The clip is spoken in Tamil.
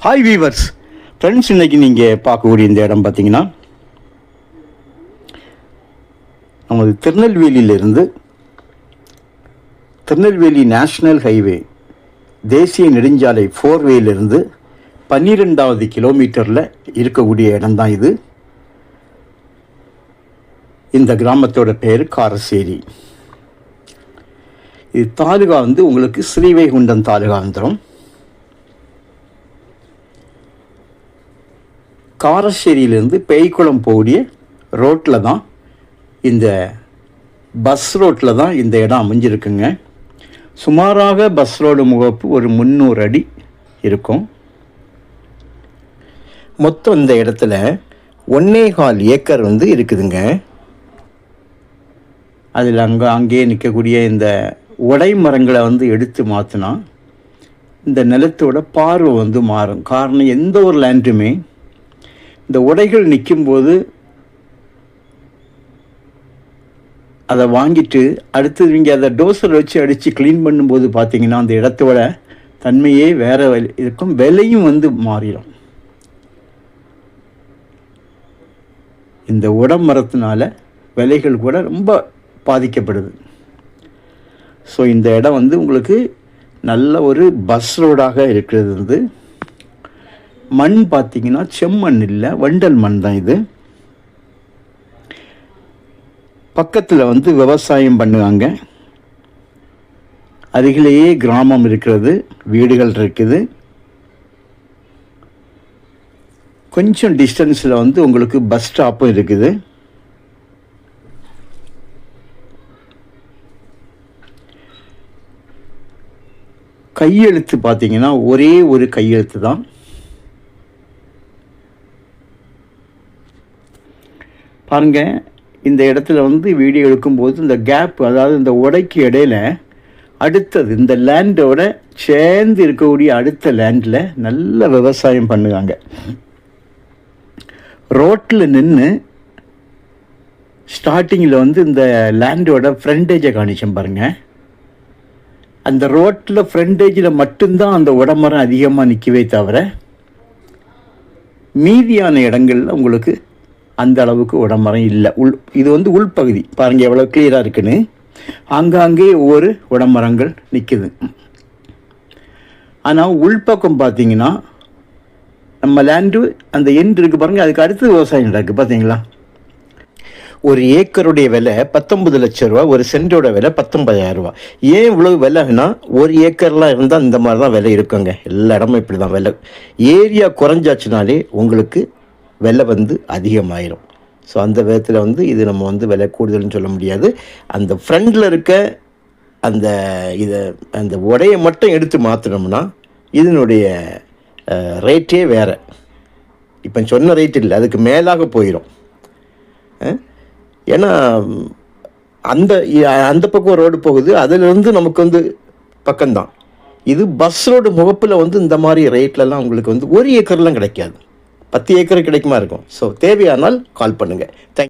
ஹாய் வீவர்ஸ் ஃப்ரெண்ட்ஸ் இன்னைக்கு நீங்கள் பார்க்கக்கூடிய இந்த இடம் பார்த்தீங்கன்னா நமது திருநெல்வேலியிலிருந்து திருநெல்வேலி நேஷ்னல் ஹைவே தேசிய நெடுஞ்சாலை ஃபோர் வேலிருந்து பன்னிரெண்டாவது கிலோமீட்டரில் இருக்கக்கூடிய இடம்தான் இது. இந்த கிராமத்தோட பேர் காரசேரி. இது தாலுகா வந்து உங்களுக்கு ஸ்ரீவைகுண்டம் தாலுகா வந்துடும் காரശ്ശேரியிலேருந்து பேய்க்குளம் போடிய ரோட்டில் தான் இந்த பஸ் ரோட்டில் தான் இந்த இடம் அமைஞ்சிருக்குங்க. சுமாராக பஸ் ரோடு முகப்பு ஒரு முந்நூறு அடி இருக்கும். மொத்தம் இந்த இடத்துல ஒன்னே கால் ஏக்கர் வந்து இருக்குதுங்க. அதில் அங்கே அங்கேயே நிற்கக்கூடிய இந்த உடை மரங்களை வந்து எடுத்து மாற்றினா இந்த நிலத்தோட பார்வை வந்து மாறும். காரணம் எந்த ஒரு லேண்டுமே இந்த உடைகள் நிற்கும்போது அதை வாங்கிட்டு அடுத்தது இவங்க அதை டோசர் வச்சு அடித்து க்ளீன் பண்ணும்போது பார்த்தீங்கன்னா அந்த இடத்தோட தன்மையே வேறு இருக்கும். விலையும் வந்து மாறிடும். இந்த உடம்பரத்தினால விலைகள் கூட ரொம்ப பாதிக்கப்படுது. ஸோ இந்த இடம் வந்து உங்களுக்கு நல்ல ஒரு பஸ் ரோடாக இருக்கிறது. வந்து மண் பார்த்தீங்கன்னா செம்மண் இல்லை வண்டல் மண் தான் இது. பக்கத்தில் வந்து விவசாயம் பண்ணுவாங்க. அருகிலேயே கிராமம் இருக்கிறது வீடுகள் இருக்குது. கொஞ்சம் டிஸ்டன்ஸில் வந்து உங்களுக்கு பஸ் ஸ்டாப்பும் இருக்குது. கையெழுத்து பார்த்தீங்கன்னா ஒரே ஒரு கையெழுத்து தான். பாருங்கள் இந்த இடத்துல வந்து வீடியோ எடுக்கும்போது இந்த கேப் அதாவது இந்த உடைக்கு இடையில அடுத்தது இந்த லேண்டோட சேர்ந்து இருக்கக்கூடிய அடுத்த லேண்டில் நல்ல விவசாயம் பண்ணுவாங்க. ரோட்டில் நின்று ஸ்டார்டிங்கில் வந்து இந்த லேண்டோட ஃப்ரண்டேஜை காணிச்சேன் பாருங்கள் அந்த ரோட்டில் ஃப்ரண்டேஜில் மட்டும்தான் அந்த உடமரம் அதிகமாக நிற்கவே தவிர மீதியான இடங்களில் உங்களுக்கு அந்த அளவுக்கு உடம்பரம் இல்லை. உள் இது வந்து உள்பகுதி. பாருங்கள் எவ்வளோ கிளியராக இருக்குன்னு. ஆங்காங்கே ஒவ்வொரு உடம்பரங்கள் நிற்குது ஆனால் உள்பக்கம் பார்த்தீங்கன்னா நம்ம லேண்டு அந்த எண்டு இருக்குது பாருங்கள் அதுக்கு அடுத்து விவசாயம் நடக்குது பார்த்தீங்களா ஒரு ஏக்கருடைய விலை பத்தொன்பது லட்ச ரூபா ஒரு சென்டோட விலை பத்தொன்பதாயிரம் ரூபா ஏன் இவ்வளவு விலைன்னா ஒரு ஏக்கர்லாம் இருந்தால் இந்த மாதிரி தான் விலை இருக்குங்க. எல்லா இடமும் இப்படி தான் விலை. ஏரியா குறைஞ்சாச்சுனாலே உங்களுக்கு விலை வந்து அதிகமாயிரும். ஸோ அந்த விதத்தில் வந்து இது நம்ம வந்து விலை கூடுதல்னு சொல்ல முடியாது. அந்த ஃப்ரண்டில் இருக்க அந்த இதை அந்த உடையை மட்டும் எடுத்து மாற்றினோம்னா இதனுடைய ரேட்டே வேறு. இப்போ சொன்ன ரேட் இல்லை அதுக்கு மேலாக போயிடும் ஏன்னா அந்த அந்த பக்கம் ரோடு போகுது அதிலிருந்து நமக்கு வந்து பக்கம்தான். இது பஸ் ரோடு முகப்பில் வந்து இந்த மாதிரி ரேட்லலாம் உங்களுக்கு வந்து ஒரு ஏக்கர்லாம் கிடைக்காது. பத்து ஏக்கர் கிடைக்குமா இருக்கும். ஸோ தேவையானால் கால் பண்ணுங்கள் தேங்க்